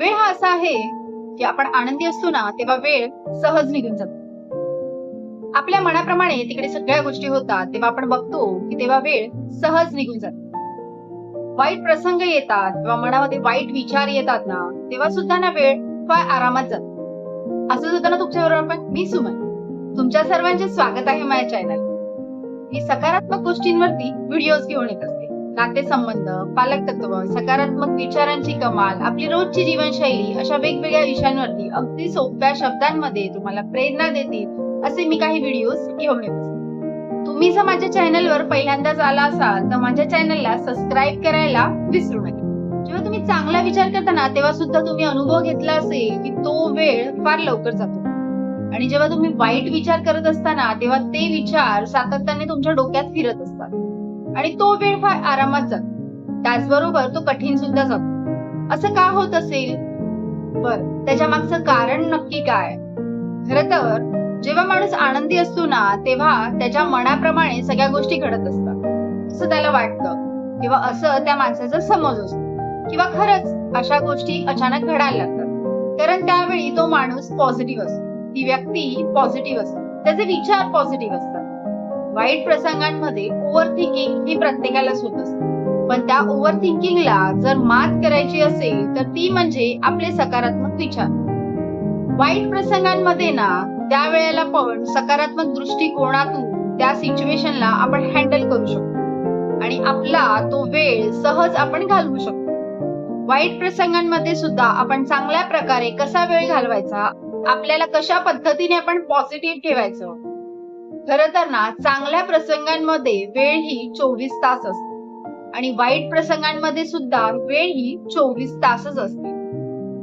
वेळ हा असा आहे की आपण आनंदी असतो ना तेव्हा वेळ सहज निघून जातो. आपल्या मनाप्रमाणे तिकडे सगळ्या गोष्टी होतात तेव्हा आपण बघतो की तेव्हा वेळ सहज निघून जातो. वाईट प्रसंग येतात किंवा मनामध्ये वाईट विचार येतात ना तेव्हा सुद्धा ना वेळ फार आरामात जातो. असंच होतं ना तुमच्या बरोबर पण मी सुमन तुमच्या सर्वांचे स्वागत आहे माझ्या चॅनल मी सकारात्मक गोष्टींवरती व्हिडिओज घेऊन येत नातेसंबंध पालकतत्व सकारात्मक विचारांची कमाल आपली रोजची जीवनशैली अशा वेगवेगळ्या विषयांवरती अगदी सोप्या शब्दांमध्ये तुम्हाला प्रेरणा देतील असे मी काही व्हिडिओज घेऊन येत. असते तुम्ही जर माझ्या चॅनलवर पहिल्यांदाच आला असाल तर माझ्या चॅनलला सबस्क्राईब करायला विसरू नका. जेव्हा तुम्ही चांगला विचार करताना तेव्हा सुद्धा तुम्ही अनुभव घेतला असेल की तो वेळ फार लवकर जातो. आणि जेव्हा तुम्ही वाईट विचार करत असताना तेव्हा ते विचार सातत्याने तुमच्या डोक्यात फिरत आणि तो वेळ फार आरामात जातो. त्याचबरोबर तो कठीण सुद्धा जातो. असं का होत असेल? बर त्याच्या मागचं कारण नक्की काय? खर तर जेव्हा माणूस आनंदी असतो ना तेव्हा त्याच्या मनाप्रमाणे सगळ्या गोष्टी घडत असतात. असं त्याला वाटतं. किंवा असं त्या माणसाचा समज असतो. किंवा खरंच अशा गोष्टी अचानक घडायला लागतात. कारण त्यावेळी तो माणूस पॉझिटिव्ह असतो. ती व्यक्ती पॉझिटिव्ह असते. त्याचे विचार पॉझिटिव्ह असतात. वाईट प्रसंगांमध्ये ओव्हर थिंकिंग ही प्रत्येकालाच होत असते. पण त्या ओव्हर थिंकिंगला जर मात करायची असेल तर ती म्हणजे आपले सकारात्मक विचार. वाईट प्रसंगांमध्ये ना त्यावेळेला पण सकारात्मक दृष्टिकोनातून त्या सिच्युएशनला आपण हँडल करू शकतो. आणि आपला तो वेळ सहज आपण घालवू शकतो. वाईट प्रसंगांमध्ये सुद्धा आपण चांगल्या प्रकारे कसा वेळ घालवायचा आपल्याला कशा पद्धतीने आपण पॉझिटिव्ह ठेवायचं खर तर ना चांगल्या प्रसंगांमध्ये वेळ ही चोवीस तास असते. आणि वाईट प्रसंगांमध्ये सुद्धा वेळ ही चोवीस तासच असते.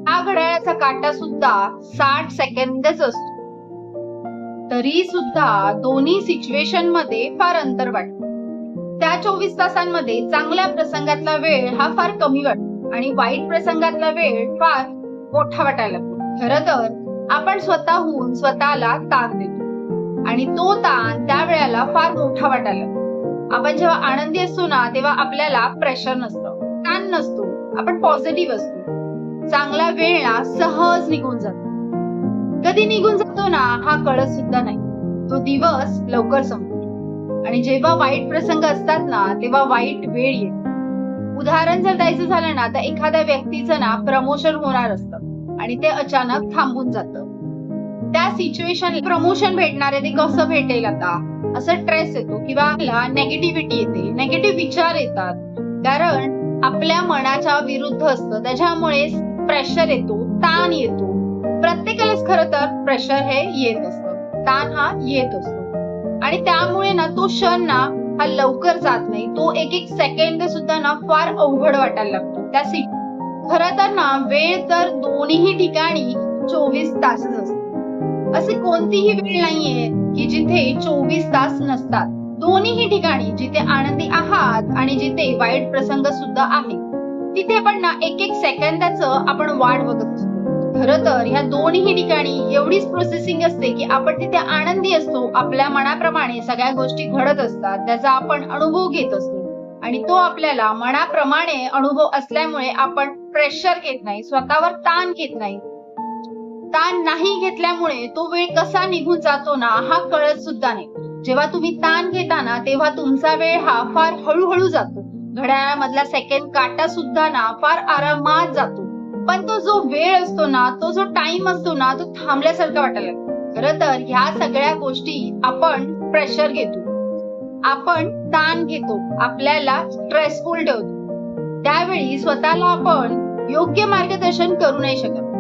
हा घड्याळाचा काटा सुद्धा साठ सेकंदच असतो. तरी सुद्धा दोन्ही सिच्युएशनमध्ये फार अंतर वाटत. त्या चोवीस तासांमध्ये चांगल्या प्रसंगातला वेळ हा फार कमी वाटतो आणि वाईट प्रसंगातला वेळ फार मोठा वाटायला लागतो. खर तर आपण स्वतःहून स्वतःला ताण देतो. आणि तो ताण त्या वेळेला फार मोठा वाटायला आपण जेव्हा आनंदी असतो ना तेव्हा आपल्याला प्रेशर नसतं. ताण नसतो. आपण पॉझिटिव्ह असतो. चांगला वेळ ना सहज निघून जातो. कधी निघून जातो ना हा कळत सुद्धा नाही. तो दिवस लवकर संपतो. आणि जेव्हा वाईट प्रसंग असतात ना तेव्हा वाईट वेळ येत. उदाहरण जर द्यायचं झालं ना तर एखाद्या व्यक्तीचं ना प्रमोशन होणार असतं. आणि ते अचानक थांबून जातं. त्या सिच्युएशन प्रमोशन भेटणार आहे ते कसं भेटेल आता? असं स्ट्रेस येतो किंवा नेगेटिव्हिटी येते. नेगेटिव्ह विचार येतात. कारण आपल्या मनाच्या विरुद्ध असतं. त्याच्यामुळे प्रेशर येतो ताण येतो. प्रत्येकालाच खर तर प्रेशर हे येत असतं. ताण हा येत असतो. आणि त्यामुळे ना तो क्षण ना हा लवकर जात नाही. तो एक एक सेकंड सुद्धा ना फार अवघड वाटायला लागतो. त्या खर तर ना वेळ तर दोन्ही ठिकाणी चोवीस तासच असतो. असे कोणतीही वेळ नाहीये की जिथे चोवीस तास नसतात. दोन्ही ठिकाणी जिथे आनंदी आहात आणि जिथे वाईट प्रसंग सुद्धा आहे तिथे पण ना एक एक सेकंदाचं आपण वाट बघत असतो. खर तर ह्या दोन्ही ठिकाणी एवढीच प्रोसेसिंग असते की आपण तिथे आनंदी असतो आपल्या मनाप्रमाणे सगळ्या गोष्टी घडत असतात त्याचा आपण अनुभव घेत असतो. आणि तो आपल्याला मनाप्रमाणे अनुभव असल्यामुळे आपण प्रेशर घेत नाही स्वतःवर ताण घेत नाही. ताण नाही घेतल्यामुळे तो वेळ कसा निघून जातो ना हा कळत सुद्धा नाही. जेव्हा तुम्ही ताण घेता ना तेव्हा तुमचा वेळ हा फार हळूहळू जातो. घड्याळामधला सेकंड काटा सुद्धा ना फार आरामात जातो. पण तो जो वेळ असतो ना तो जो टाइम असतो ना तो थांबल्यासारखा वाटायला खर तर ह्या सगळ्या गोष्टी आपण प्रेशर घेतो. आपण ताण घेतो. आपल्याला स्ट्रेसफुल ठेवतो. त्यावेळी स्वतःला आपण योग्य मार्गदर्शन करू नाही शकत.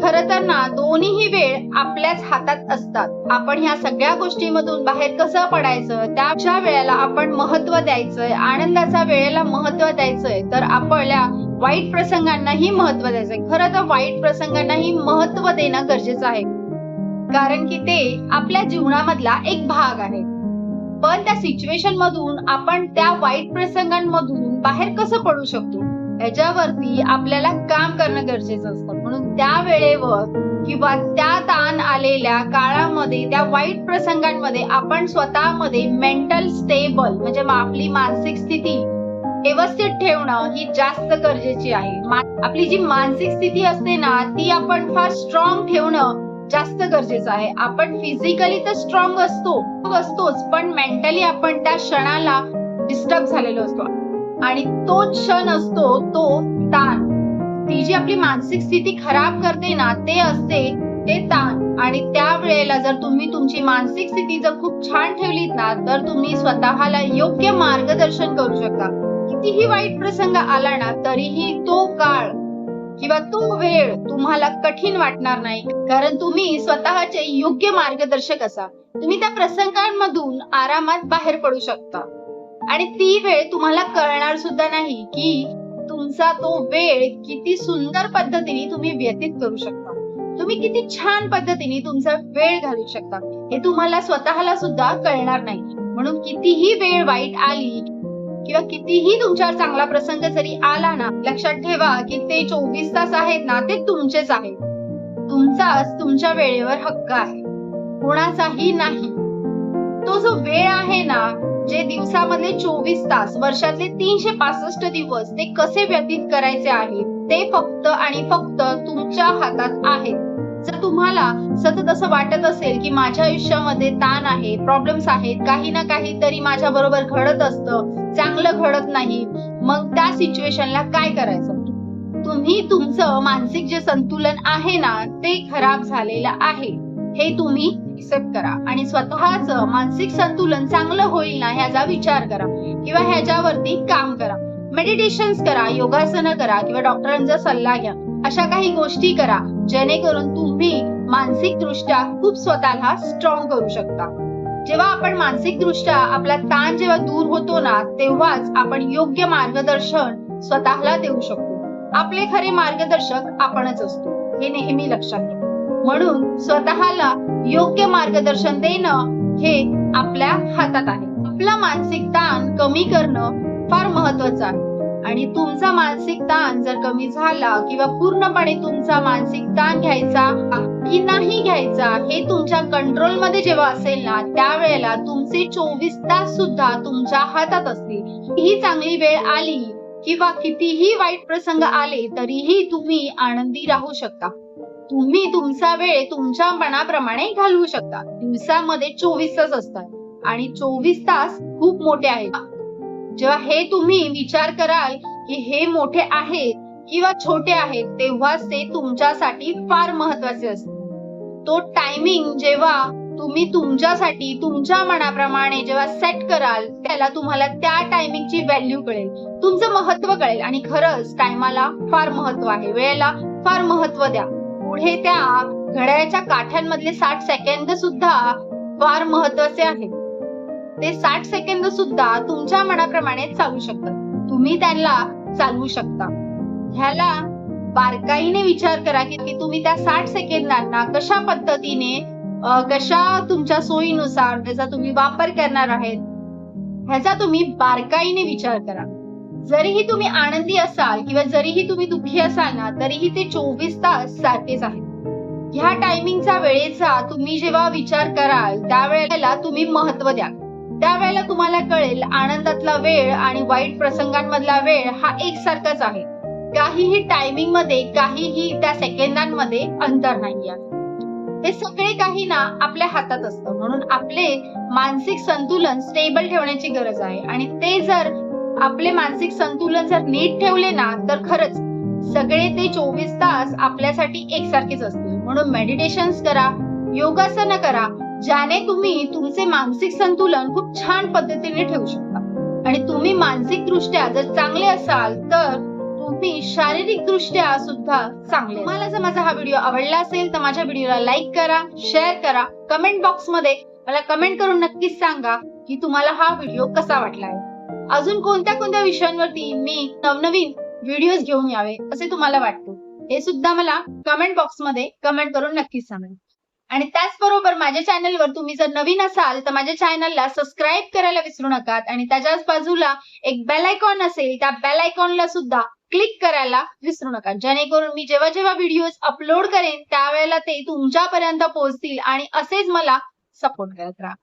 खर तर ना दोन्ही वेळ आपल्याच हातात असतात. आपण ह्या सगळ्या गोष्टीमधून बाहेर कसं पडायचं त्याच्या वेळेला आपण महत्त्व द्यायचंय आनंदाच्या वेळेला महत्त्व द्यायचंय तर आपल्या वाईट प्रसंगांनाही महत्त्व द्यायचंय. खरं तर वाईट प्रसंगांनाही महत्त्व देणं गरजेचं आहे. कारण की ते आपल्या जीवनामधला एक भाग आहे. पण त्या सिच्युएशन मधून आपण त्या वाईट प्रसंगांमधून बाहेर कसं पडू शकतो? याच्यावरती आपल्याला काम करणं गरजेचं असतं. म्हणून त्या वेळेवर किंवा त्या ताण आलेल्या काळामध्ये त्या वाईट प्रसंगांमध्ये आपण स्वतःमध्ये मेंटल स्टेबल म्हणजे आपली मानसिक स्थिती व्यवस्थित ठेवणं ही जास्त गरजेची आहे. आपली जी मानसिक स्थिती असते ना ती आपण फार स्ट्रॉंग ठेवणं जास्त गरजेचं आहे. आपण फिजिकली तर स्ट्रॉंग असतो असतोच पण मेंटली आपण त्या क्षणाला डिस्टर्ब झालेलो असतो. आणि तो क्षण असतो तो ताण. ती जी आपली मानसिक स्थिती खराब करते ना ते असते ते ताण. आणि त्या वेळेला जर तुम्ही तुमची मानसिक स्थिती जर खूप छान ठेवलीत ना तर तुम्ही स्वतःला योग्य मार्गदर्शन करू शकता. कितीही वाईट प्रसंग आला ना तरीही तो काळ किंवा तो वेळ तुम्हाला कठीण वाटणार नाही. कारण तुम्ही स्वतःचे योग्य मार्गदर्शक असा. तुम्ही त्या प्रसंगांमधून आरामात बाहेर पडू शकता. आणि ती वेळ तुम्हाला कळणार सुद्धा नाही की तुमचा तो वेळ किती सुंदर पद्धतीने तुम्ही व्यतीत करू शकता. तुम्ही किती छान पद्धतीने तुमचा वेळ घालू शकता. हे तुम्हाला स्वतःला सुद्धा कळणार नाही. म्हणून कितीही वेळ वाईट आली किंवा कितीही तुमच्यावर चांगला प्रसंग जरी आला ना लक्षात ठेवा की ते चोवीस तास आहेत ना ते तुमचेच आहेत. तुमचाच तुमच्या वेळेवर हक्क आहे. कोणाचाही नाही. तो जो वेळ आहे ना जे दिवसामधले चोवीस तास वर्षातले तीनशे पासष्ट दिवस ते कसे व्यतीत करायचे आहे ते फक्त आणि फक्त तुमच्या हातात आहे जर तुम्हाला सतत असं वाटत असेल की माझ्या आयुष्यामध्ये ताण आहे प्रॉब्लेम्स आहेत काही ना काही तरी माझ्या बरोबर घडत असतं चांगलं घडत नाही मग त्या सिच्युएशनला काय करायचं? तुम्ही तुमचं मानसिक जे संतुलन आहे ना ते खराब झालेलं आहे. हे तुम्ही ऍक्सेप्ट करा. आणि स्वतःच मानसिक संतुलन चांगलं होईल ना ह्याचा विचार करा. किंवा ह्याच्यावरती काम करा. मेडिटेशन करा योगासनं करा किंवा डॉक्टरांचा सल्ला घ्या. अशा काही गोष्टी करा जेणेकरून तुम्ही मानसिक दृष्ट्या खूप स्वतःला स्ट्रॉंग करू शकता. जेव्हा आपण मानसिक दृष्ट्या आपला ताण जेव्हा दूर होतो ना तेव्हाच आपण योग्य मार्गदर्शन स्वतःला देऊ शकतो. आपले खरे मार्गदर्शक आपणच असतो. हे नेहमी लक्षात घ्या म्हणून स्वतःला योग्य मार्गदर्शन देणं हे आपल्या हातात आहे. आपला मानसिक ताण कमी करणं फार महत्वाचं आहे. आणि तुमचा मानसिक ताण जर कमी झाला किंवा पूर्णपणे तुमचा मानसिक ताण घ्यायचा की नाही घ्यायचा हे तुमच्या कंट्रोलमध्ये जेव्हा असेल ना त्यावेळेला तुमचे चोवीस तास सुद्धा तुमच्या हातात असतील. ही चांगली वेळ आली किंवा कितीही वाईट प्रसंग आले तरीही तुम्ही आनंदी राहू शकता. तुम्ही तुमचा वेळ तुमच्या मनाप्रमाणे घालवू शकता. दिवसामध्ये चोवीस तास असतात. आणि चोवीस तास खूप मोठे आहेत. जेव्हा हे तुम्ही विचार कराल की हे मोठे आहेत किंवा छोटे आहेत तेव्हाच ते तुमच्यासाठी फार महत्त्वाचे असते. तो टायमिंग जेव्हा तुम्ही तुमच्यासाठी तुमच्या मनाप्रमाणे जेव्हा सेट कराल त्याला तुम्हाला त्या टायमिंगची व्हॅल्यू कळेल. तुमचं महत्त्व कळेल. आणि खरंच टायमाला फार महत्त्व आहे. वेळेला फार महत्त्व द्या. पुढे त्या घड्याळ्याच्या काठ्यांमधले साठ सेकंद सुद्धा फार महत्त्वाचे आहेत. ते साठ सेकंद सुद्धा तुमच्या मनाप्रमाणे चालू शकतात. तुम्ही त्यांना चालवू शकता. ह्याला बारकाईने विचार करा की तुम्ही त्या साठ सेकंदांना कशा पद्धतीने कशा तुमच्या सोयीनुसार त्याचा तुम्ही वापर करणार आहेत ह्याचा तुम्ही बारकाईने विचार करा. जरीही तुम्ही आनंदी असाल किंवा जरीही तुम्ही दुःखी असाल ना तरीही ते चोवीस तास सारखेच आहेत. ह्या टायमिंगचा वेळेचा तुम्ही जेव्हा विचार कराल त्यावेळेला तुम्ही महत्त्व द्या त्यावेळेला तुम्हाला कळेल आनंदातला वेळ आणि वाईट प्रसंगांमधला वेळ हा एकसारखाच आहे. काहीही टायमिंगमध्ये काहीही त्या सेकंदांमध्ये अंतर नाही आहे हे सगळे काही ना आपल्या हातात असतं. म्हणून आपले मानसिक संतुलन स्टेबल ठेवण्याची गरज आहे. आणि ते जर आपले मानसिक संतुलन जर नीट ठेवले ना तर खरंच सगळे ते चोवीस तास आपल्यासाठी एकसारखेच असतील. म्हणून मेडिटेशन करा योगासनं करा ज्याने तुम्ही तुमचे मानसिक संतुलन खूप छान पद्धतीने ठेवू शकता. आणि तुम्ही मानसिक दृष्ट्या जर चांगले असाल तर तुम्ही शारीरिक दृष्ट्या सुद्धा चांगले तुम्हाला जर माझा हा व्हिडिओ आवडला असेल तर माझ्या व्हिडिओला लाईक करा शेअर करा. कमेंट बॉक्समध्ये मला कमेंट करून नक्कीच सांगा की तुम्हाला हा व्हिडिओ कसा वाटलाय अजून कोणत्या कोणत्या विषयांवरती मी नवनवीन व्हिडिओज घेऊन यावे असे तुम्हाला वाटते हे सुद्धा मला कमेंट बॉक्समध्ये कमेंट करून नक्कीच सांगा. आणि त्याचबरोबर माझ्या चॅनलवर तुम्ही जर नवीन असाल तर माझ्या चॅनलला सबस्क्राईब करायला विसरू नका आणि त्याच्याच बाजूला एक बेल आयकॉन असेल त्या बेल आयकॉनला सुद्धा क्लिक करायला विसरू नका जेणेकरून मी जेव्हा जेव्हा व्हिडिओज अपलोड करेन त्यावेळेला ते तुमच्यापर्यंत पोहोचतील आणि असेच मला सपोर्ट करत राहा.